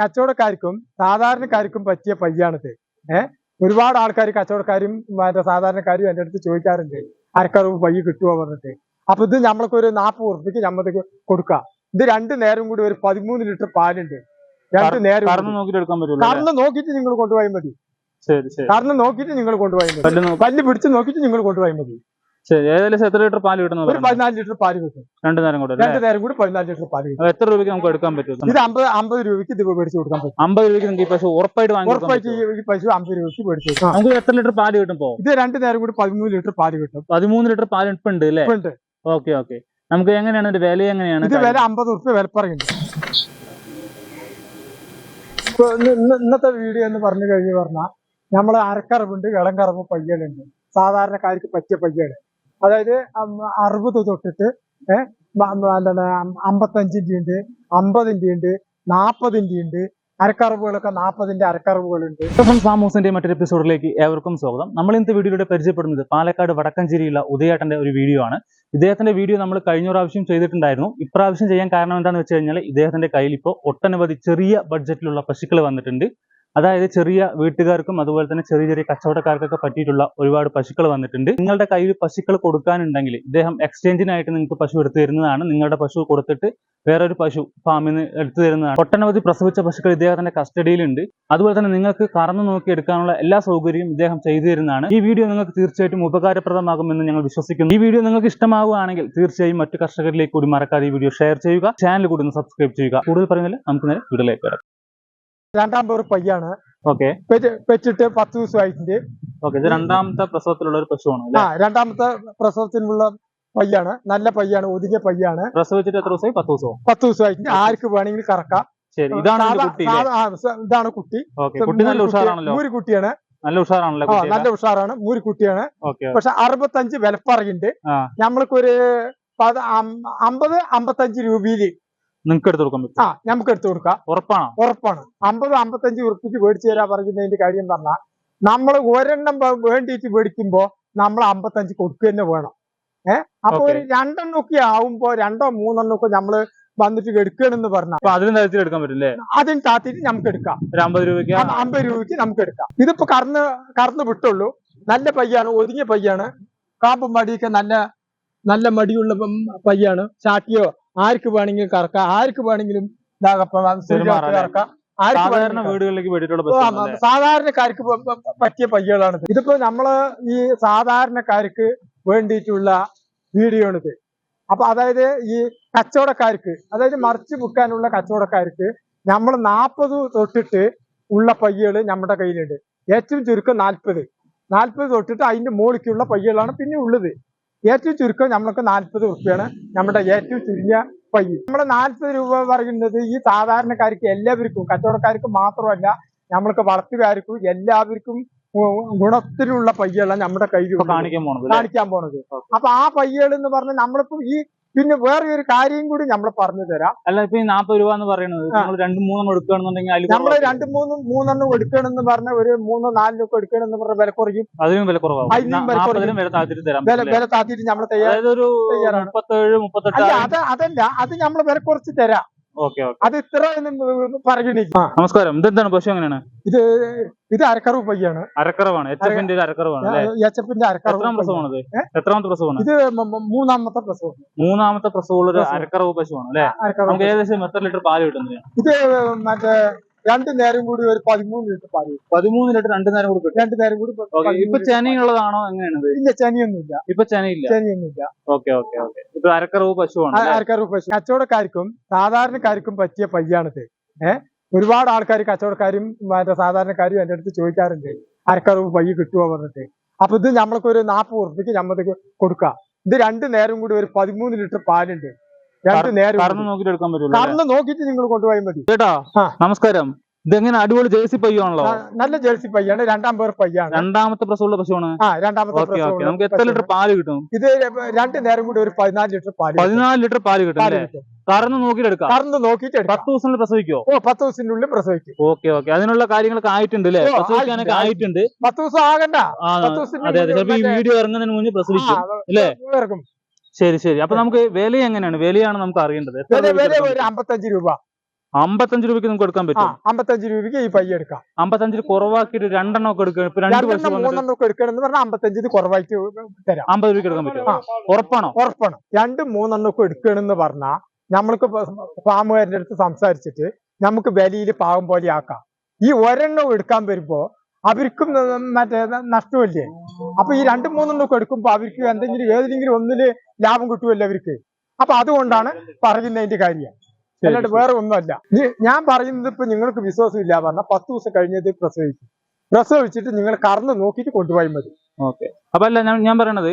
കച്ചവടക്കാർക്കും സാധാരണക്കാർക്കും പറ്റിയ പയ്യാണിത്. ഏഹ് ഒരുപാട് ആൾക്കാർ കച്ചവടക്കാരും മറ്റേ സാധാരണക്കാരും എന്റെ അടുത്ത് ചോദിക്കാറുണ്ട് അരക്കറവ് പയ്യ കിട്ടുമോ പറഞ്ഞിട്ട്. അപ്പൊ ഇത് നമ്മൾക്ക് ഒരു നാൽപ്പത് ഉറുപ്പിക്ക് നമ്മൾക്ക് കൊടുക്കാം. ഇത് രണ്ടു നേരം കൂടി ഒരു പതിമൂന്ന് ലിറ്റർ പാലുണ്ട്. രണ്ടു നേരം കറന്ന്? നോക്കിയിട്ട് നിങ്ങൾ കൊണ്ടുപോയാൽ മതി. കറന്ന് നോക്കിയിട്ട് നിങ്ങൾ കൊണ്ടുപോയാൽ മതി. പല്ല് പിടിച്ച് നോക്കിയിട്ട് നിങ്ങൾ കൊണ്ടുപോയാൽ മതി. ശരി ഏകദേശം എത്ര ലിറ്റർ പാൽ കിട്ടുന്നത് ഒരു പതിനാല് ലിറ്റർ പാൽ കിട്ടും. രണ്ടു നേരം കൂടെ രണ്ടു നേരം കൂടി പതിനാല് ലിറ്റർ പാൽ കിട്ടും. എത്ര രൂപയ്ക്ക് നമുക്ക് എടുക്കാൻ പറ്റും ഇത്? അമ്പത് അമ്പത് രൂപയ്ക്ക് ഇത് മേടിച്ച് കൊടുക്കാൻ പറ്റും. അമ്പത് രൂപയ്ക്ക് നിങ്ങൾക്ക് ഈ പശു ഉറപ്പായിട്ട് വാങ്ങി ഉറപ്പായിട്ട്? ഈ പശു അമ്പത് രൂപയ്ക്ക് മേടിച്ച് കൊടുക്കാം. നമുക്ക് എത്ര ലിറ്റർ പാൽ കിട്ടും ഇപ്പോ? ഇത് രണ്ടു നേരം കൂടി പതിമൂന്ന് ലിറ്റർ പാൽ കിട്ടും. പതിമൂന്ന് ലിറ്റർ പാൽ ഇപ്പൊ ഉണ്ട് അല്ലേ? ഉണ്ട്. Okay okay. നമുക്ക് എങ്ങനെയാണ് ഇതിന്റെ വില എങ്ങനെയാണ്? ഇത് വില അമ്പത് റുപ്യ ഇന്ന് ഇന്ന് ഇന്നത്തെ വീഡിയോ എന്ന് പറഞ്ഞു കഴിഞ്ഞു പറഞ്ഞാൽ നമ്മൾ അരക്കറവുണ്ട് ഇളങ്കറവ് പയ്യലുണ്ട്. സാധാരണക്കാർക്ക് പറ്റിയ പയ്യൽ. അതായത് അറുപത് തൊട്ടിട്ട് എന്താണ് അമ്പത്തഞ്ചിന്റെ ഉണ്ട് അമ്പതിന്റെ ഉണ്ട് നാപ്പതിന്റെ ഉണ്ട് അരക്കറവുകളൊക്കെ നാപ്പതിന്റെ അരക്കറവുകളുണ്ട്. സാമൂസിന്റെ മറ്റൊരു എപ്പിസോഡിലേക്ക് ഏവർക്കും സ്വാഗതം. നമ്മൾ ഇന്നത്തെ വീഡിയോയിലൂടെ പരിചയപ്പെടുന്നത് പാലക്കാട് വടക്കഞ്ചേരിയിലുള്ള ഉദയേട്ടന്റെ ഒരു വീഡിയോ ആണ്. ഇദ്ദേഹത്തിന്റെ വീഡിയോ നമ്മൾ കഴിഞ്ഞ പ്രാവശ്യം ചെയ്തിട്ടുണ്ടായിരുന്നു. ഇപ്രാവശ്യം ചെയ്യാൻ കാരണം എന്താണെന്ന് വെച്ച് കഴിഞ്ഞാൽ ഇദ്ദേഹത്തിന്റെ കയ്യിൽ ഇപ്പോൾ ഒട്ടനവധി ചെറിയ ബഡ്ജറ്റിലുള്ള പശുക്കൾ വന്നിട്ടുണ്ട്. അതായത് ചെറിയ വീട്ടുകാർക്കും അതുപോലെ തന്നെ ചെറിയ ചെറിയ കച്ചവടക്കാർക്കൊക്കെ പറ്റിയിട്ടുള്ള ഒരുപാട് പശുക്കൾ വന്നിട്ടുണ്ട്. നിങ്ങളുടെ കയ്യിൽ പശുക്കൾ കൊടുക്കാനുണ്ടെങ്കിൽ ഇദ്ദേഹം എക്സ്ചേഞ്ചിനായിട്ട് നിങ്ങൾക്ക് പശു എടുത്തു തരുന്നതാണ്. നിങ്ങളുടെ പശു കൊടുത്തിട്ട് വേറൊരു പശു ഫാമിൽ നിന്ന് എടുത്തു തരുന്നതാണ്. ഒട്ടനവധി പ്രസവിച്ച പശുക്കൾ ഇദ്ദേഹത്തിന്റെ കസ്റ്റഡിയിലുണ്ട് അതുപോലെ തന്നെ നിങ്ങൾക്ക് കറന്നു നോക്കി എടുക്കാനുള്ള എല്ലാ സൗകര്യവും ഇദ്ദേഹം ചെയ്തു തരുന്നതാണ്. ഈ വീഡിയോ നിങ്ങൾക്ക് തീർച്ചയായിട്ടും ഉപകാരപ്രദമാകുമെന്ന് ഞങ്ങൾ വിശ്വസിക്കുന്നു. ഈ വീഡിയോ നിങ്ങൾക്ക് ഇഷ്ടമാവുകയാണെങ്കിൽ തീർച്ചയായും മറ്റു കർഷകരിലേക്ക് കൂടി മറക്കാതെ ഈ വീഡിയോ ഷെയർ ചെയ്യുക. ചാനൽ കൂടി ഒന്ന് സബ്സ്ക്രൈബ് ചെയ്യുക. കൂടുതൽ പറയുന്നില്ല നമുക്ക് നേരെ വീഡിയോയിലേക്ക് വരാം. രണ്ടാം പേർ പയ്യാണ്. ഓക്കെ. പെറ്റ് പെറ്റിട്ട് പത്ത് ദിവസമായിട്ടുണ്ട്. ഓക്കെ ഇത് രണ്ടാമത്തെ പ്രസവത്തിലുള്ള ഒരു പശുവാണ് ആ രണ്ടാമത്തെ പ്രസവത്തിനുള്ള പയ്യാണ്. നല്ല പയ്യാണ് ഒതുങ്ങിയ പയ്യാണ്. പ്രസവിച്ചിട്ട് എത്ര ദിവസമായി? പത്ത് ദിവസം പത്ത് ദിവസമായിട്ട് ആർക്ക് വേണമെങ്കിലും കറക്കാം. ശരി ഇതാണ് ഇതാണ് കുട്ടി. കുട്ടി നല്ല മൂരി ഉഷാറാണല്ലോ. ഒരു കുട്ടിയാണ്. നല്ല ഉഷാറാണല്ലോ നല്ല ഉഷാറാണ്. മൂരി കുട്ടിയാണ്. പക്ഷെ അറുപത്തഞ്ച് വിലപ്പറയുണ്ട്. നമ്മൾക്കൊരു അമ്പത് അമ്പത്തഞ്ച് രൂപയിൽ നിങ്ങൾക്ക് എടുത്തു കൊടുക്കാൻ പറ്റും ആ നമുക്ക് എടുത്തു കൊടുക്കാം ഉറപ്പാണ്? ഉറപ്പാണ്. അമ്പത് അമ്പത്തഞ്ച് ഉറുപ്പിക്ക് മേടിച്ചു തരാൻ പറഞ്ഞതിന്റെ കാര്യം പറഞ്ഞാൽ നമ്മൾ ഒരെണ്ണം വേണ്ടിയിട്ട് മേടിക്കുമ്പോ നമ്മൾ അമ്പത്തഞ്ച് കൊടുക്കുക തന്നെ വേണം. ഏഹ് അപ്പൊ ഒരു രണ്ടെണ്ണം ഒക്കെ ആവുമ്പോ രണ്ടോ മൂന്നെണ്ണം ഒക്കെ നമ്മൾ വന്നിട്ട് എടുക്കണമെന്ന് പറഞ്ഞാൽ അപ്പൊ അതിലും തരത്തിൽ എടുക്കാൻ പറ്റില്ലേ? അതിന് താത്തിട്ട് നമുക്ക് എടുക്കാം ഒരു അമ്പത് രൂപയ്ക്ക്? അമ്പത് രൂപയ്ക്ക് നമുക്ക് എടുക്കാം ഇതിപ്പോ കറന്ന് കറന്ന് വിട്ടുള്ളൂ. നല്ല പയ്യാണ് ഒതുങ്ങിയ പയ്യാണ്. കാമ്പും മടിയൊക്കെ നല്ല നല്ല മടിയുള്ള പയ്യാണ്. ചാട്ടിയോ? ആർക്ക് വേണമെങ്കിലും കറക്കാം ആർക്ക് വേണമെങ്കിലും കറക്കാം. ആർക്ക് സാധാരണ വീടുകളിലേക്ക് വേണ്ടിയിട്ടുള്ള സാധാരണക്കാർക്ക് പറ്റിയ പയ്യകളാണ് ഇതിപ്പോ നമ്മൾ ഈ സാധാരണക്കാർക്ക് വേണ്ടിയിട്ടുള്ള വീഡിയോ ആണിത് അപ്പൊ അതായത് ഈ കച്ചവടക്കാർക്ക് അതായത് മറിച്ച് വിൽക്കാനുള്ള കച്ചവടക്കാർക്ക് നമ്മൾ നാൽപ്പത് തൊട്ടിട്ട് ഉള്ള പയ്യകൾ നമ്മുടെ കയ്യിലുണ്ട്. ഏറ്റവും ചുരുക്കം നാൽപ്പത് നാൽപ്പത് തൊട്ടിട്ട് അതിന്റെ മുകളിലേക്കുള്ള പയ്യകളാണ് പിന്നെ ഉള്ളത്. ഏറ്റവും ചുരുക്കം നമ്മൾക്ക് നാൽപ്പത് റുപ്യാണ് നമ്മുടെ ഏറ്റവും ചുരുങ്ങിയ പയ്യ നമ്മുടെ നാൽപ്പത് രൂപ പറയുന്നത് ഈ സാധാരണക്കാർക്ക് എല്ലാവർക്കും കച്ചവടക്കാർക്ക് മാത്രമല്ല നമ്മൾക്ക് വളർത്തുകാർക്കും എല്ലാവർക്കും ഗുണത്തിലുള്ള പയ്യല്ല നമ്മുടെ കയ്യിൽ കാണിക്കാൻ പോണത് അപ്പൊ ആ പയ്യകൾ എന്ന് പറഞ്ഞാൽ നമ്മളിപ്പോ ഈ പിന്നെ വേറെ ഒരു കാര്യം കൂടി നമ്മൾ പറഞ്ഞു തരാം. അല്ല ഇപ്പൊ ഈ നാപ്പത് രൂപ എന്ന് പറയുന്നത് നമ്മൾ രണ്ട് മൂന്നെണ്ണം എടുക്കുകയാണെന്നുണ്ടെങ്കിൽ നമ്മൾ. രണ്ട് മൂന്നും മൂന്നെണ്ണം എടുക്കണമെന്ന് പറഞ്ഞ ഒരു മൂന്നോ നാലിനൊക്കെ എടുക്കണമെന്ന് പറഞ്ഞ വില കുറയും. അതിനും വില കുറവാകും അതിനും വില താത്തിട്ട് തരാം വില വില താത്തിട്ട് നമ്മൾ തയ്യാറാണ്. മുപ്പത്തേഴ് മുപ്പത്തെട്ട് അല്ല അത് അതല്ല അത് നമ്മൾ വില കുറച്ച് തരാം. അത് ഇത്ര പറഞ്ഞു പറയണില്ല നമസ്കാരം. ഇതെന്താണ് പശു എങ്ങനെയാണ്? ഇത് ഇത് അരക്കറവ് പയ്യാണ് അരക്കറവാണ്. എച്ച് എഫിന്റെ അരക്കറവാണ് എച്ച് എച്ചപ്പിന്റെ അരക്കറവ് ഏ? എത്രാമത്തെ പ്രസവമാണ്? ഇത് മൂന്നാമത്തെ പ്രസവം. മൂന്നാമത്തെ പ്രസവമുള്ള ഒരു. അരക്കറവ് പശുവാണ് അല്ലെ? നമുക്ക് ഏകദേശം എത്ര ലിറ്റർ പാൽ കിട്ടുന്നത്? ഇത് മറ്റേ രണ്ട് നേരം കൂടി ഒരു പതിമൂന്ന് ലിറ്റർ പാൽ കിട്ടും. പതിമൂന്ന് ലിറ്റർ രണ്ട് നേരം കൂടി കിട്ടും. രണ്ട് നേരം കൂടി ഇപ്പൊ ചെനയുള്ളതാണോ എങ്ങനെയാണത്? ഇല്ല ചെനയൊന്നുമില്ല. ഇപ്പൊ ചെനയില്ല? ചെനയൊന്നുമില്ല. Okay okay okay. ഇപ്പൊ അരക്കറവ് പശുവാണ്? അരക്കറവ് പശു. കച്ചവടക്കാർക്കും സാധാരണക്കാർക്കും പറ്റിയ പയ്യാണിത്. ഏഹ് ഒരുപാട് ആൾക്കാർ കച്ചവടക്കാരും മറ്റേ സാധാരണക്കാരും എന്റെ അടുത്ത് ചോദിക്കാറുണ്ട് അരക്കറവ് പയ്യ കിട്ടുമോ പറഞ്ഞിട്ട്. അപ്പൊ ഇത് നമ്മൾക്ക് ഒരു നാൽപ്പത് ഉറുപ്പിക്ക് നമ്മൾക്ക് കൊടുക്കാം. ഇത് രണ്ട് നേരം കൂടി ഒരു പതിമൂന്ന് ലിറ്റർ പാലുണ്ട്. കറന്ന് നോക്കിട്ട് എടുക്കാൻ പറ്റുള്ളൂ അല്ലേ? കറന്ന് നോക്കിയിട്ട് നിങ്ങൾ കൊണ്ടുപോയാൽ മതി. കേട്ടോ. നമസ്കാരം. ഇതെങ്ങനെ അടിപൊളി ജേഴ്സി പയ്യാണല്ലോ? നല്ല ജേഴ്സി പയ്യാണ്. രണ്ടാം പേർ പയ്യാണ്. രണ്ടാമത്തെ പ്രസവമുള്ള പശുവാണ്? രണ്ടാമത്തെ നമുക്ക് എത്ര ലിറ്റർ. പാൽ കിട്ടും? ഇത് രണ്ട് നേരം കൂടി ഒരു പതിനാല് ലിറ്റർ പാൽ. പതിനാല് ലിറ്റർ പാൽ കിട്ടും അല്ലേ? കറന്ന് നോക്കിട്ട് എടുക്കാം. കറന്ന് നോക്കിട്ട് പത്ത് ദിവസത്തിനുള്ളിൽ പ്രസവിക്കോ? ഓ പത്ത് ദിവസത്തിനുള്ളിൽ പ്രസവിക്കും. Okay okay. അതിനുള്ള കാര്യങ്ങളൊക്കെ ആയിട്ടുണ്ട് അല്ലേ? പ്രസവിക്കാനൊക്കെ ആയിട്ടുണ്ട്, പത്ത് ദിവസം ആകണ്ട. പത്ത് ദിവസം അതെ അതെ. ചിലപ്പോ ഈ വീഡിയോ ഇറങ്ങുന്നതിന് മുന്നേ പ്രസവിക്കും? ഇറക്കും ശരി ശരി. അപ്പൊ നമുക്ക് വില എങ്ങനെയാണ്? വിലയാണ് നമുക്ക് അറിയേണ്ടത്. വില ഒരു അമ്പത്തഞ്ച് രൂപ. അമ്പത്തഞ്ച് രൂപയ്ക്ക് നമുക്ക് എടുക്കാൻ പറ്റും? അമ്പത്തഞ്ച് രൂപയ്ക്ക് ഈ പയ്യ എടുക്കാം. അമ്പത്തഞ്ചിൽ കുറവാക്കിയിട്ട് രണ്ടെണ്ണം ഒക്കെ എടുക്കുക ഇപ്പൊ രണ്ട് വർഷം മൂന്നെണ്ണം ഒക്കെ എടുക്കണമെന്ന് പറഞ്ഞാൽ അമ്പത്തഞ്ചിൽ കുറവായിട്ട് തരാം. അമ്പത് രൂപയ്ക്ക് എടുക്കാൻ പറ്റും. ഉറപ്പാണോ? ഉറപ്പാണ്. രണ്ട് മൂന്നെണ്ണം ഒക്കെ എടുക്കണമെന്ന് പറഞ്ഞാൽ നമ്മൾക്ക് ഫാമുകാരന്റെ അടുത്ത് സംസാരിച്ചിട്ട് നമുക്ക് വിലയിൽ പാവം പോലെ ആക്കാം. ഈ ഒരെണ്ണം എടുക്കാൻ വരുമ്പോ അവർക്കും മറ്റേ നഷ്ടമല്ലേ? അപ്പൊ ഈ രണ്ടും മൂന്നെണ്ണം ഒക്കെ എടുക്കുമ്പോ അവർക്ക് എന്തെങ്കിലും ഏതെങ്കിലും ഒന്നിൽ ലാഭം കിട്ടുമല്ലോ അവർക്ക്. അപ്പൊ അതുകൊണ്ടാണ് പറയുന്നതിന്റെ കാര്യം. അല്ലാണ്ട് വേറെ ഒന്നുമല്ല. ഞാൻ പറയുന്നത് ഇപ്പൊ നിങ്ങൾക്ക് വിശ്വാസം ഇല്ല പറഞ്ഞാൽ പത്ത് ദിവസം കഴിഞ്ഞത് പ്രസവിക്കും പ്രസവിച്ചിട്ട് നിങ്ങൾ കറന്ന് നോക്കിയിട്ട് കൊണ്ടുപോയി മതി. ഓക്കെ. അപ്പൊ അല്ല ഞാൻ ഞാൻ പറയണത്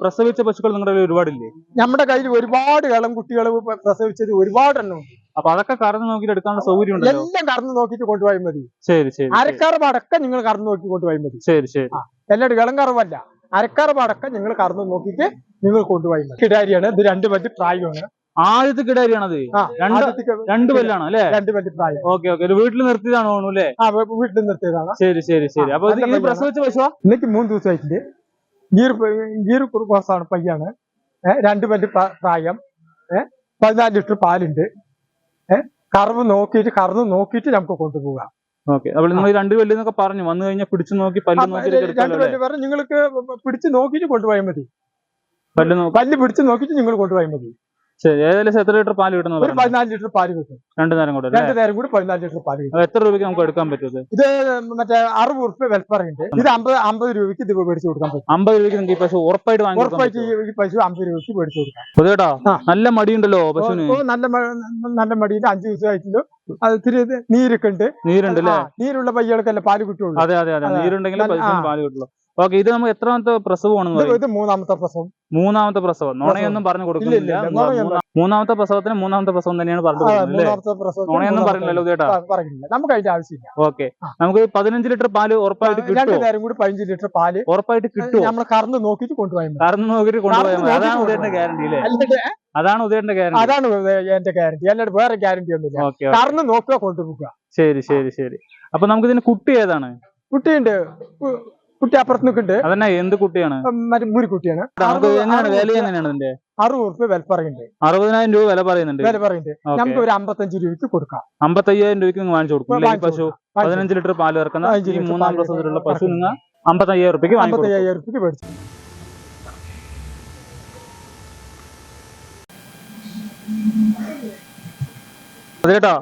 പ്രസവിച്ച പശുക്കൾ നിങ്ങളുടെ കയ്യിൽ ഒരുപാടില്ലേ? നമ്മുടെ കയ്യിൽ ഒരുപാട് കളം കുട്ടികൾ പ്രസവിച്ചത് ഒരുപാട് എണ്ണം അപ്പൊ അതൊക്കെ കറന്ന് നോക്കിട്ട് എടുക്കാനുള്ള സൗകര്യം ഉണ്ട് എല്ലാം കറന്ന് നോക്കിട്ട് കൊണ്ടുപോയി മതി. ശരി ശരി അരക്കാറ് അരക്കറവടക്കം നിങ്ങൾ കറന്ന് നോക്കി കൊണ്ടുപോയി മതി. ശരി ശരി. എല്ലാം ഇളം കറവല്ല. അരക്കറവടക്കം നിങ്ങൾ കറന്ന് നോക്കിട്ട് നിങ്ങൾ കൊണ്ടുപോയി മതി. കിടാരിയാണ്. ഇത് രണ്ട് പറ്റി പ്രായമാണ്. ആദ്യത്തെ കിടാരിയാണത് രണ്ടു പല്ലാണ് അല്ലേ? രണ്ട് പ്രായം. Okay okay. വീട്ടിൽ നിർത്തിയതാണ് തോന്നുന്നു അല്ലേ? വീട്ടിൽ നിർത്തിയതാണ്. ശരി ശരി ശരി. അപ്പൊ ഇത് പ്രസവിച്ച പശുവാ? എനിക്ക് മൂന്ന് ദിവസമായിട്ടുണ്ട്. ഗീർ ഗീർ കോസാണ് പയ്യാണ്. രണ്ടു പറ്റി പ്രായം. ഏ, പതിനാല് ലിറ്റർ പാലുണ്ട്. കറവ് നോക്കിയിട്ട് കറന്ന് നോക്കിയിട്ട് നമുക്ക് കൊണ്ടുപോകാം. ഓക്കെ. അപ്പോൾ നിങ്ങൾ രണ്ട് പല്ല് എന്നൊക്കെ പറഞ്ഞു. വന്നു കഴിഞ്ഞാൽ പിടിച്ചു നോക്കി പല്ല് നോക്കി നിങ്ങൾക്ക് പിടിച്ചു നോക്കിയിട്ട് കൊണ്ടുപോയാൽ മതി. പല്ല് പല്ല് പിടിച്ച് നോക്കിയിട്ട് നിങ്ങൾ കൊണ്ടുപോയാൽ മതി. ശരി ഏകദേശം എത്ര ലിറ്റർ പാൽ കിട്ടുന്നത് ഒരു പതിനാല് ലിറ്റർ പാൽ കിട്ടും. രണ്ടു നേരം കൂടെ രണ്ടു നേരം കൂടി പതിനാല് ലിറ്റർ പാൽ കിട്ടും. എത്ര രൂപയ്ക്ക് നമുക്ക് എടുക്കാൻ പറ്റും ഇത്? മറ്റേ അറുപത് ഉറുപ്പ് വിൽപ്പറയുണ്ട് ഇത് അമ്പത് അമ്പത് രൂപയ്ക്ക് ഇത് മേടിച്ചു കൊടുക്കാൻ പറ്റും. അമ്പത് രൂപയ്ക്ക് നിങ്ങൾക്ക് ഈ പശു ഉറപ്പായിട്ട് വാങ്ങി ഉറപ്പായിട്ട് ഈ പശു അമ്പത് രൂപയ്ക്ക് മേടിച്ചു കൊടുക്കാം. പൊതുവേട്ടാ. നല്ല മടിയുണ്ടല്ലോ പശുവിന്. ഓ, നല്ല നല്ല മടിയിൽ അഞ്ചു ദിവസമായിട്ടില്ലോ അത് ഇത്തിരി ഇത് നീരൊക്കെ ഉണ്ട്. നീരുണ്ട് നീരുള്ള പയ്യകൾക്കല്ലേ പാൽ കിട്ടുള്ളൂ. അതെ അതെ അതെ. നീരുണ്ടെങ്കിൽ. പാൽ കിട്ടുള്ളൂ. ഓക്കെ ഇത് നമുക്ക് എത്രാമത്തെ പ്രസവമാണ് ഇത് മൂന്നാമത്തെ പ്രസവം. മൂന്നാമത്തെ പ്രസവം. നോണയൊന്നും പറഞ്ഞു കൊടുക്കുന്നില്ല. മൂന്നാമത്തെ പ്രസവത്തിന് മൂന്നാമത്തെ പ്രസവം തന്നെയാണ് പറഞ്ഞു നോണയൊന്നും പറഞ്ഞില്ലല്ലോ ചേട്ടാ പറയുന്നില്ല നമുക്ക് അതിന്റെ ആവശ്യമില്ല. ഓക്കെ. നമുക്ക് പതിനഞ്ച് ലിറ്റർ പാൽ ഉറപ്പായിട്ട് കിട്ടും നേരം കൂടി പതിനഞ്ച് ലിറ്റർ പാൽ ഉറപ്പായിട്ട് കിട്ടും നമ്മൾ കറന്ന് നോക്കിട്ട് കൊണ്ടുപോയാൽ കറന്ന് നോക്കിയിട്ട് കൊണ്ടുപോയാൽ അതാണ് ഉദയന്റെ ഗ്യാരണ്ടി അല്ലേ? അതാണ് ഉദയന്റെ ഗ്യാരണ്ടി അതാണ് എന്റെ ഗ്യാരണ്ടി അല്ലാണ്ട് വേറെ ഗ്യാരണ്ടി ഒന്നുമില്ല. ഓക്കെ കറന്ന് നോക്കുക കൊണ്ടുപോകുക ശരി ശരി ശരി. അപ്പൊ നമുക്ക് ഇതിന് കുട്ടി ഏതാണ്? കുട്ടിയുണ്ട്. കുട്ടി അപ്പുറത്ത് നിൽക്കുന്നുണ്ട്. അതന്നെ എന്ത് കുട്ടിയാണ്? മറ്റേ മുരിക്കുട്ടിയാണ്. നമുക്ക് എങ്ങനെയാണ്? വില എങ്ങനെയാണ് ഇതിന്റെ അറുപത് രൂപ വില പറയുന്നുണ്ട്. അറുപതിനായിരം രൂപ വില പറയുന്നുണ്ട്. വില പറയുന്നുണ്ട്. നമുക്ക് ഒരു അമ്പത്തഞ്ച് രൂപയ്ക്ക് കൊടുക്കാം. അമ്പത്തയ്യായിരം രൂപയ്ക്ക് നിങ്ങൾ വാങ്ങിച്ചു കൊടുക്കും. പശു പതിനഞ്ച് ലിറ്റർ പാൽ ഇറക്കുന്ന ഈ മൂന്നാം ദിവസത്തിലുള്ള പശു നിന്ന് നിങ്ങൾ അമ്പത്തയ്യായിരം രൂപയ്ക്ക് അമ്പത്തയ്യായിരം രൂപയ്ക്ക് മേടിച്ചു അതേട്ടാ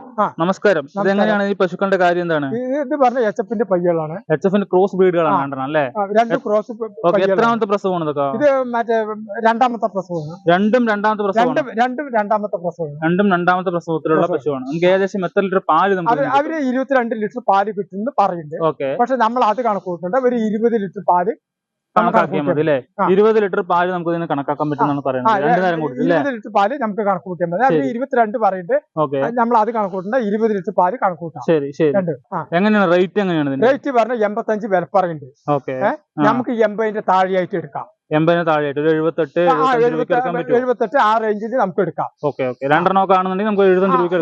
നമസ്കാരം. ഇത് എങ്ങനെയാണ് ഈ പശുക്കളുടെ കാര്യം എന്താണ്? ഇത് പറഞ്ഞ എച്ച് എഫിന്റെ പയ്യകളാണ്. എച്ച് എഫിന്റെ ക്രോസ് ബ്രീഡുകളാണ് കണ്ടണം അല്ലേ രണ്ട് ക്രോസ് എത്രാമത്തെ പ്രസവമാണ് ഇതൊക്കെ? ഇത് മറ്റേ രണ്ടാമത്തെ പ്രസവമാണ്. രണ്ടും രണ്ടാമത്തെ പ്രസവമാണ്? രണ്ടും രണ്ടാമത്തെ പ്രസവമാണ്. രണ്ടും രണ്ടാമത്തെ പ്രസവത്തിലുള്ള പശുവാണ്. നമുക്ക് ഏകദേശം എത്ര ലിറ്റർ പാൽ നമുക്ക് അവർ ഇരുപത്തിരണ്ട് ലിറ്റർ പാൽ കിട്ടുമെന്ന് പറയുന്നുണ്ട്. ഓക്കെ. പക്ഷെ നമ്മൾ അത് കണക്ക് കൂട്ടുണ്ട്. ഒരു ഇരുപത് ലിറ്റർ പാൽ കണക്കാക്കിയാൽ മതി അല്ലെ? ഇരുപത് ലിറ്റർ പാൽ നമുക്ക് ഇതിന് കണക്കാക്കാൻ പറ്റുമെന്നാണ് പറയുന്നത്. രണ്ടു നേരം കൊടുത്തു ഇരുപത് ലിറ്റർ പാൽ നമുക്ക് കണക്ക് കൂട്ടിയാൽ മതി ശരി. ഇരുപത്തിരണ്ട് ഓക്കെ. നമ്മൾ അത് കണക്ക് കൂട്ടണ്ട ഇരുപത് ലിറ്റർ പാൽ കണക്ക് കൂട്ടാം ശരി. ശരി എങ്ങനെയാണ്? റേറ്റ് എങ്ങനെയാണ് റേറ്റ് പറഞ്ഞ എൺപത്തഞ്ച് വിലപ്പറയുണ്ട് ഓക്കെ? നമുക്ക് എൺപതിന്റെ താഴെയായിട്ട് എടുക്കാം. എൺപതിന് താഴെയായിട്ട് ഒരു എഴുപത്തെട്ട് എഴുപത്തെട്ട് ആ റേഞ്ചിൽ നമുക്ക് എടുക്കാം. Okay okay. രണ്ടെണ്ണം ഒക്കെ ആണെന്നുണ്ടെങ്കിൽ നമുക്ക് എഴുപത്തഞ്ച് രൂപ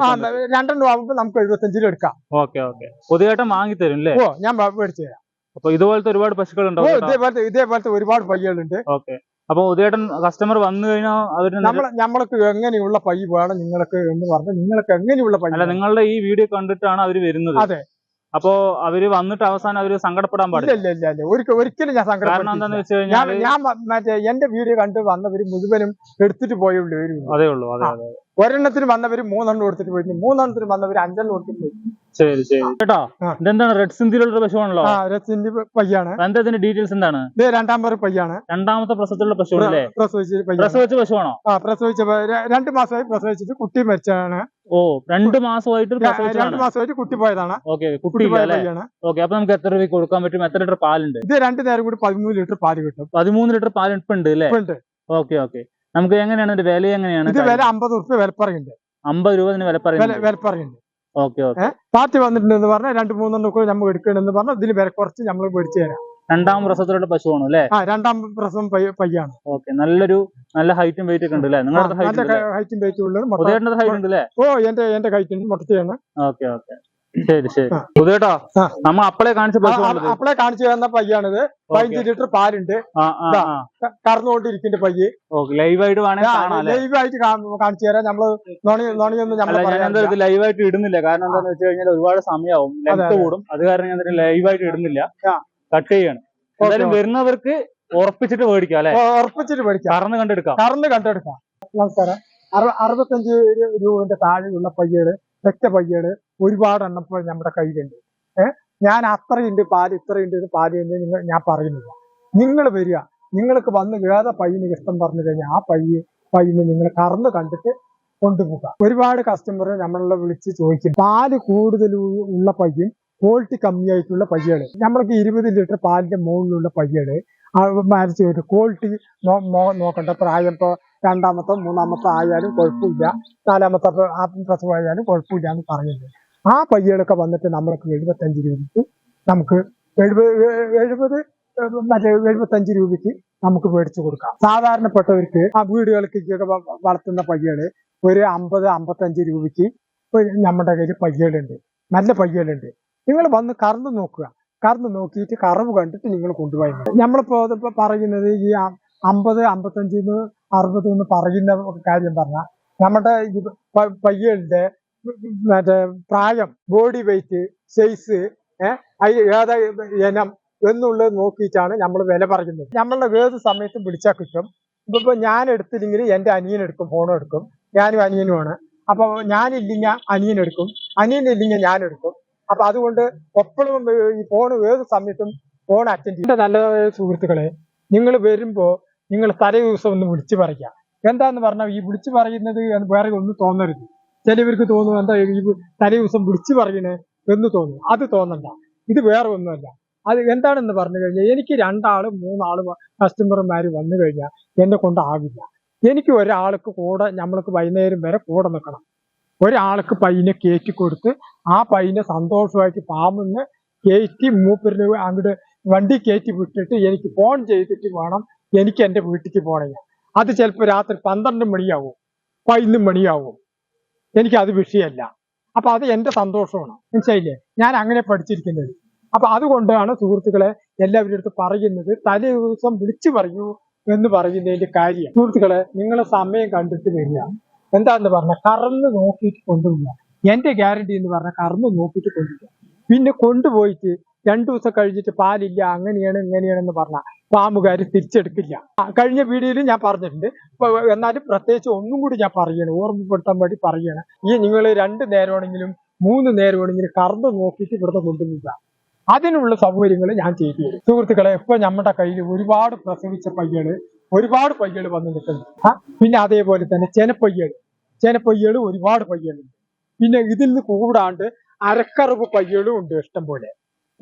രണ്ടെണ്ണം ആകുമ്പോൾ നമുക്ക് എഴുപത്തഞ്ചിൽ എടുക്കാം. Okay okay. പുതിയതായിട്ട് വാങ്ങി തരും അല്ലേ? ഓ ഞാൻ മേടിച്ചു തരാം. അപ്പൊ ഇതുപോലത്തെ ഒരുപാട് പശുക്കൾ ഉണ്ടോ ഉണ്ടാവും ഇതേപോലത്തെ ഇതേപോലത്തെ ഒരുപാട് പയ്യകളുണ്ട് ഓക്കെ. അപ്പൊ ഉദയേട്ടൻ കസ്റ്റമർ വന്നു കഴിഞ്ഞാൽ അവർ നമ്മളെ നമ്മൾക്ക് എങ്ങനെയുള്ള പൈ വേണം നിങ്ങൾക്ക് എന്ന് പറഞ്ഞാൽ നിങ്ങൾക്ക് എങ്ങനെയുള്ള പൈ അല്ല നിങ്ങളുടെ ഈ വീഡിയോ കണ്ടിട്ടാണ് അവർ വരുന്നത്. അതെ. അപ്പോ അവർ വന്നിട്ട് അവസാനം അവർ സങ്കടപ്പെടാൻ പാടില്ല. ഒരിക്കലും ഞാൻ കാരണം എന്താന്ന് സങ്കടം വെച്ച് ഞാൻ കഴിഞ്ഞാൽ ഞാൻ മ- മറ്റേ എന്റെ വീഡിയോ കണ്ട് വന്നവര് മുഴുവനും എടുത്തിട്ട് പോയുള്ളൂ ഉള്ളൂ അതേ ഉള്ളൂ അതെ അതെ ഒരെണ്ണത്തിന് വന്നവര് മൂന്നെണ്ണം കൊടുത്തിട്ട് പോയി മൂന്നെണ്ണത്തിന് വന്നവര് അഞ്ചെണ്ണം കൊടുത്തിട്ട് പോയി ശരി ശരി. കേട്ടോ? ഇതെന്താണ്? റെഡ് സിന്ധിയിലുള്ള പശുവാണല്ലോ. ആ സിന്ധി പയ്യാണ്. എന്താ ഇതിന്റെ ഡീറ്റെയിൽസ് എന്താണ്? രണ്ടാം പേര് പയ്യാണ്. രണ്ടാമത്തെ പ്രസവത്തിലുള്ള പശുവാണല്ലേ? പ്രസവിച്ച പശുവാണോ? ആ പ്രസവിച്ച രണ്ട് മാസമായി പ്രസവിച്ചിട്ട് കുട്ടി മരിച്ചാണ് ഓ രണ്ട് മാസമായിട്ട് രണ്ട് മാസമായിട്ട് കുട്ടി പോയതാണ്. ഓക്കെ കുട്ടി കുട്ടിയില്ല പോയ അല്ലേ? ഓക്കെ അപ്പൊ നമുക്ക് എത്ര രൂപ കൊടുക്കാൻ പറ്റും? എത്ര ലിറ്റർ പാലുണ്ട്? ഇത് രണ്ടു നേരം കൂടി പതിമൂന്ന് ലിറ്റർ പാൽ കിട്ടും. പതിമൂന്ന് ലിറ്റർ പാൽ ഉണ്ട് അല്ലേ? ഉണ്ട് ഓക്കെ ഓക്കെ. നമുക്ക് എങ്ങനെയാണ്? വില എങ്ങനെയാണ്? ഇത് വില അമ്പത് വില വിലപ്പറയുണ്ട്. അമ്പത് രൂപ വില വില വിലപ്പറയുണ്ട്. ഓക്കെ ഓക്കെ പാർട്ടി വന്നിട്ടുണ്ടെന്ന് പറഞ്ഞാൽ രണ്ട് മൂന്നെണ്ണം കൂടി നമ്മൾ എടുക്കണമെന്ന് പറഞ്ഞാൽ ഇതിൽ വില കുറച്ച് നമ്മൾ മേടിച്ചു തരാം. രണ്ടാം പ്രസവത്തിലുള്ള പശുവാണ് അല്ലേ? ആ രണ്ടാം പ്രസവം പയ്യ- പയ്യാണ്. ഓക്കെ നല്ലൊരു നല്ല ഹൈറ്റും വെയിറ്റ് ഒക്കെ ഉണ്ട് അല്ലേ? നിങ്ങളുടെ ഹൈറ്റ് വെയിറ്റും ഉള്ളത്. ഹൈറ്റ് ഉണ്ട് അല്ലേ ഓ എന്റെ എന്റെ ഹൈറ്റ് മുട്ടത്തിയാണ് ഓക്കെ ഓക്കെ. ശരി ശരി. ആ. നമ്മൾ അപ്പളെ കാണിച്ച. അപ്പളെ കാണിച്ചു തന്ന പയ്യാണിത്. പതിനഞ്ച് ലിറ്റർ പാലുണ്ട്. കറന്നുകൊണ്ടിരിക്കുന്ന പയ്യ്. ലൈവ് ലൈവായിട്ട് ലൈവായിട്ട് കാണിച്ചു തരാം. നമ്മൾ നോണി നോണിയൊന്നും നമ്മൾ ഞാൻ എന്താ പറയാറില്ല. ലൈവായിട്ട് ഇടുന്നില്ല. കാരണം എന്താണെന്ന് വെച്ച് കഴിഞ്ഞാൽ ഒരുപാട് സമയമാവും ലെങ്ത് കൂടും. അത് കാരണം ഞാൻ ലൈവായിട്ട് ഇടുന്നില്ല. ആ. കട്ട് ചെയ്യാണ്. എന്തായാലും വരുന്നവർക്ക് ഉറപ്പിച്ചിട്ട് മേടിക്കാം അല്ലെ? ഉറപ്പിച്ചിട്ട് മേടിക്കാം. കറന്ന് കണ്ടെടുക്കാം. കറന്ന് കണ്ടെടുക്കാം. നമസ്കാരം. അറു- അറുപത്തഞ്ച് രൂപന്റെ താഴെയുള്ള പയ്യകൾ തെറ്റ പയ്യകൾ ഒരുപാട് എണ്ണം ഇപ്പോൾ നമ്മുടെ കയ്യിലുണ്ട്. ഏഹ് ഞാൻ അത്രയുണ്ട് പാൽ ഇത്രയുണ്ട് ഇത് പാൽ എന്ന് നിങ്ങൾ ഞാൻ പറയുന്നില്ല. നിങ്ങൾ വരിക. നിങ്ങൾക്ക് വന്ന് ഏതാ പയ്യന് ഇഷ്ടം പറഞ്ഞു കഴിഞ്ഞാൽ ആ പയ്യ പയ്യന് നിങ്ങൾ കറന്ന് കണ്ടിട്ട് കൊണ്ടുപോകാം ഒരുപാട് കസ്റ്റമർ നമ്മളെ വിളിച്ച് ചോദിക്കും. പാൽ കൂടുതൽ ഉള്ള പയ്യും ക്വാളിറ്റി കമ്മിയായിട്ടുള്ള പയ്യകൾ നമ്മൾക്ക് ഇരുപത് ലിറ്റർ പാലിന്റെ മുകളിലുള്ള പയ്യകൾ മാനേജ് വരും ക്വാളിറ്റി നോക്കണ്ട. പ്രായം ഇപ്പൊ രണ്ടാമത്തെ മൂന്നാമത്തെ ആയാലും കുഴപ്പമില്ല. നാലാമത്തെ പ്രസവമായാലും കുഴപ്പമില്ല എന്ന് പറയുന്നത്. ആ പയ്യടൊക്കെ വന്നിട്ട് നമ്മൾക്ക് എഴുപത്തഞ്ച് രൂപയ്ക്ക് നമുക്ക് എഴുപത് എഴുപത് മറ്റേ എഴുപത്തഞ്ച് രൂപയ്ക്ക് നമുക്ക് മേടിച്ചു കൊടുക്കാം. സാധാരണപ്പെട്ടവർക്ക് ആ വീടുകൾക്കൊക്കെ വ- വളർത്തുന്ന പയ്യകൾ ഒരു അമ്പത് അമ്പത്തഞ്ച് രൂപയ്ക്ക് നമ്മുടെ കയ്യിൽ പയ്യകളുണ്ട് നല്ല പയ്യകളുണ്ട് നിങ്ങൾ വന്ന് കറന്ന് നോക്കുക. കറന്ന് നോക്കിയിട്ട് കറവ് കണ്ടിട്ട് നിങ്ങൾ കൊണ്ടുപോയി. നമ്മളിപ്പോ പറയുന്നത് ഈ അമ്പത് അമ്പത്തഞ്ചിന്ന് അറുപത് എന്ന് പറയുന്ന കാര്യം പറഞ്ഞാൽ നമ്മുടെ പയ്യകളുടെ മറ്റേ പ്രായം ബോഡി വെയിറ്റ് സൈസ് ഏത് ഇനം എന്നുള്ളത് നോക്കിയിട്ടാണ് നമ്മൾ വില പറയുന്നത്. നമ്മളുടെ ഏത് സമയത്തും വിളിച്ചാൽ കിട്ടും. ഇപ്പൊ ഞാൻ എടുത്തില്ലെങ്കിൽ എന്റെ അനിയൻ എടുക്കും ഫോണും എടുക്കും. ഞാനും അനിയനുമാണ് അപ്പൊ ഞാനില്ലെങ്കിൽ അനിയൻ എടുക്കും. അനിയൻ ഇല്ലെങ്കിൽ ഞാൻ എടുക്കും. അപ്പൊ അതുകൊണ്ട് എപ്പോഴും ഈ ഫോൺ ഏത് സമയത്തും ഫോൺ അറ്റൻഡ് ചെയ്യും. നല്ല സുഹൃത്തുക്കളെ നിങ്ങൾ വരുമ്പോ നിങ്ങൾ തലേ ദിവസം ഒന്ന് വിളിച്ചു പറയുക. എന്താന്ന് പറഞ്ഞാൽ ഈ വിളിച്ചു പറയുന്നത് വേറെ ഒന്നും തോന്നരുത്. ചിലവർക്ക് തോന്നും എന്താ ഈ തലേ ദിവസം വിളിച്ചു പറയണേ എന്ന് തോന്നും അത് തോന്നണ്ട. ഇത് വേറെ ഒന്നുമല്ല. അത് എന്താണെന്ന് പറഞ്ഞു കഴിഞ്ഞാൽ എനിക്ക് രണ്ടാൾ മൂന്നാൾ കസ്റ്റമർമാർ വന്നു കഴിഞ്ഞാൽ എന്നെ കൊണ്ടാവില്ല എനിക്ക് ഒരാൾക്ക് കൂടെ നമ്മൾക്ക് വൈകുന്നേരം വരെ കൂടെ നിൽക്കണം. ഒരാൾക്ക് പയ്യനെ കയറ്റി കൊടുത്ത് ആ പയ്യനെ സന്തോഷമായിട്ട് പാമ്പെന്ന് കയറ്റി മൂപ്പരിന് അങ്ങോട്ട് വണ്ടി കയറ്റി വിട്ടിട്ട് എനിക്ക് ഫോൺ ചെയ്തിട്ട് വേണം എനിക്ക് എന്റെ വീട്ടിലേക്ക് പോകണമെങ്കിൽ അത് ചിലപ്പോൾ രാത്രി പന്ത്രണ്ട് മണിയാവും. പതിനൊന്ന് മണിയാവും. എനിക്ക് അത് വിഷയമല്ല അപ്പൊ അത് എന്റെ സന്തോഷമാണ്. മനസ്സിലായില്ലേ? ഞാൻ അങ്ങനെ പഠിച്ചിരിക്കുന്നത്. അപ്പൊ അതുകൊണ്ടാണ് സുഹൃത്തുക്കളെ എല്ലാവരുടെ അടുത്ത് പറയുന്നത് തലേ ദിവസം വിളിച്ചു പറയൂ എന്ന് പറയുന്നതിന്റെ കാര്യം. സുഹൃത്തുക്കളെ നിങ്ങളെ സമയം കണ്ടിട്ട് വരിക. എന്താന്ന് പറഞ്ഞ കറന്ന് നോക്കിയിട്ട് കൊണ്ടുപോകുക എന്റെ ഗ്യാരണ്ടി എന്ന് പറഞ്ഞ കറന്ന് നോക്കിയിട്ട് കൊണ്ടുപോകുക പിന്നെ കൊണ്ടുപോയിട്ട് രണ്ടു ദിവസം കഴിഞ്ഞിട്ട് പാലില്ല അങ്ങനെയാണ് ഇങ്ങനെയാണെന്ന് പറഞ്ഞാൽ പാമ്പുകാർ തിരിച്ചെടുക്കില്ല. കഴിഞ്ഞ വീഡിയോയിൽ ഞാൻ പറഞ്ഞിട്ടുണ്ട്. എന്നാലും പ്രത്യേകിച്ച് ഒന്നും കൂടി ഞാൻ പറയണം ഓർമ്മപ്പെടുത്താൻ വേണ്ടി പറയണം. ഈ നിങ്ങൾ രണ്ട് നേരമാണെങ്കിലും മൂന്ന് നേരമാണെങ്കിലും കറന്ന് നോക്കിയിട്ട് ഇവിടുത്തെ കൊണ്ടുവരിക. അതിനുള്ള സൗകര്യങ്ങൾ ഞാൻ ചെയ്തു തരും. സുഹൃത്തുക്കളെ ഇപ്പൊ നമ്മുടെ കയ്യിൽ ഒരുപാട് പ്രസവിച്ച പയ്യകൾ ഒരുപാട് പയ്യകൾ വന്ന് നിൽക്കുന്നു. പിന്നെ അതേപോലെ തന്നെ ചെനപ്പയ്യകൾ ചെനപ്പയ്യകൾ ഒരുപാട് പയ്യകളുണ്ട് പിന്നെ ഇതിൽ നിന്ന് കൂടാണ്ട് അരക്കറവ് പയ്യകളും ഉണ്ട് ഇഷ്ടം പോലെ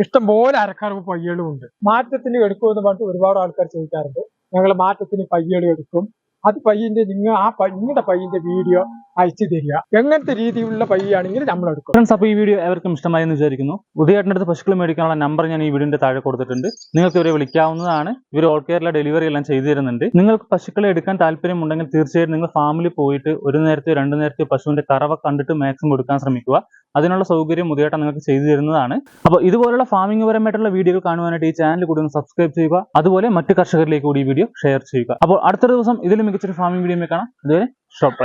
ഇഷ്ടം പോലെ അരക്കറവ് പയ്യകളും ഉണ്ട്. മാറ്റത്തിന് എടുക്കുമെന്ന് പറഞ്ഞിട്ട് ഒരുപാട് ആൾക്കാർ ചോദിക്കാറുണ്ട്. ഞങ്ങൾ മാറ്റത്തിന് പയ്യകൾ എടുക്കും. അത് പയ്യന്റെ നിങ്ങൾ ആ നിങ്ങളുടെ പയ്യന്റെ വീഡിയോ അയച്ചു തരിക. എങ്ങനത്തെ രീതിയിലുള്ള പയ്യാണെങ്കിൽ നമ്മൾ എടുക്കും ഫ്രണ്ട്സ് അപ്പോൾ ഈ വീഡിയോ എവർക്കും ഇഷ്ടമായി എന്ന് വിചാരിക്കുന്നു. ഉദയേട്ടന്റെ അടുത്ത് പശുക്കൾ മേടിക്കാനുള്ള നമ്പർ ഞാൻ ഈ വീഡിയോന്റെ താഴെ കൊടുത്തിട്ടുണ്ട്. നിങ്ങൾക്ക് ഇവരെ വിളിക്കാവുന്നതാണ്. ഇവർ ഓൾ കേരള ഡെലിവറി എല്ലാം ചെയ്തു തരുന്നുണ്ട്. നിങ്ങൾക്ക് പശുക്കളെ എടുക്കാൻ താല്പര്യമുണ്ടെങ്കിൽ തീർച്ചയായിട്ടും നിങ്ങൾ ഫാമിലി പോയിട്ട് ഒരു നേരത്തെ രണ്ട് നേരത്തെ പശുവിന്റെ കറവ കണ്ടിട്ട് മാക്സിമം എടുക്കാൻ ശ്രമിക്കുക. അതിനുള്ള സൗകര്യം ഉദയേട്ടൻ നിങ്ങൾക്ക് ചെയ്തു തരുന്നതാണ്. അപ്പോൾ ഇതുപോലുള്ള ഫാമിംഗ് പരമായിട്ടുള്ള വീഡിയോകൾ കാണുവാനായിട്ട് ഈ ചാനൽ കൂടി ഒന്ന് സബ്സ്ക്രൈബ് ചെയ്യുക. അതുപോലെ മറ്റു കർഷകരിലേക്ക് കൂടി ഈ വീഡിയോ ഷെയർ ചെയ്യുക. അപ്പോൾ അടുത്ത ദിവസം ഇതിലും മികച്ചൊരു ഫാമിംഗ് വീഡിയോ കാണാം. അതുവരെ ഷോപ്പ്